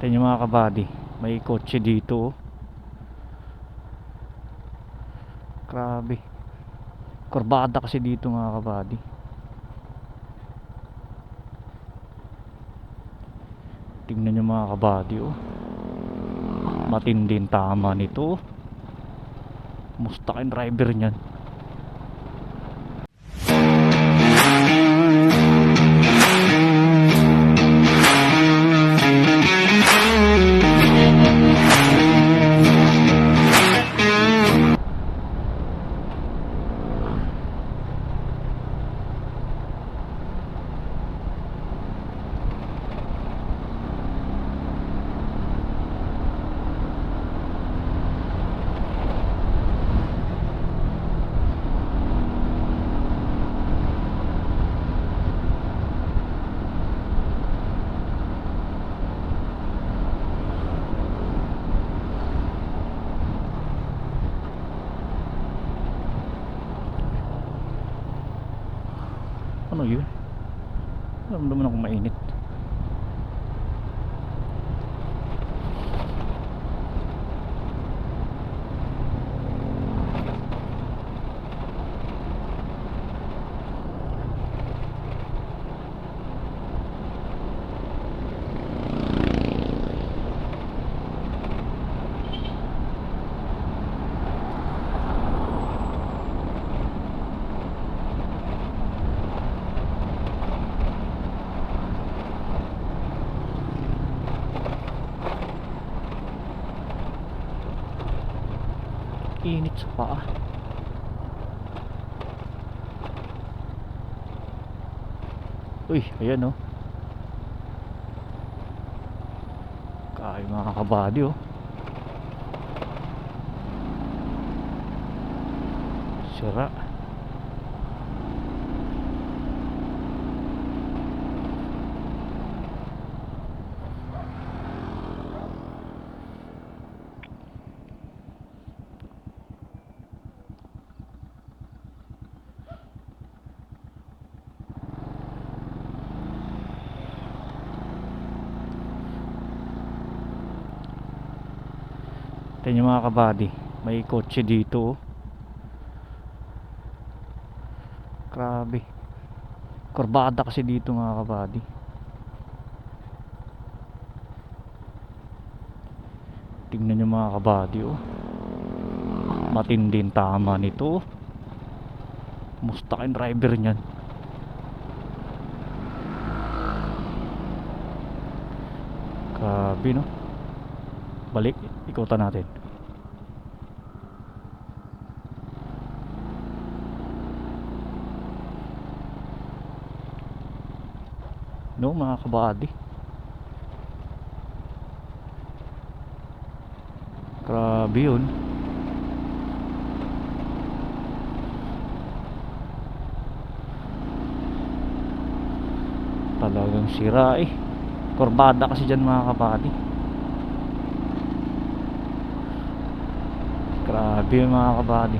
Tingnan nyo mga kabady, may kotse dito. oh. Grabe. Kurbada kasi dito mga kabady. Tingnan nyo mga kabady oh. Matinding tama nito. oh. Musta driver niyan? Ano yun? Naramdaman akong mainit. Init sa. Uy, ayan oh. Kaya mga kabady oh. Sira. Tingnan nyo mga kabady, may kotse dito. oh. Grabe. Kurbada kasi dito mga kabady. Tingnan nyo mga kabady oh. Matinding tama nito. oh. Musta kayong driver niyan? Grabe no. Balik, ikutan natin. No, mga kabady. Grabe yun. Talagang sira eh. Kurbada kasi dyan mga kabady. Grabe mga kabady.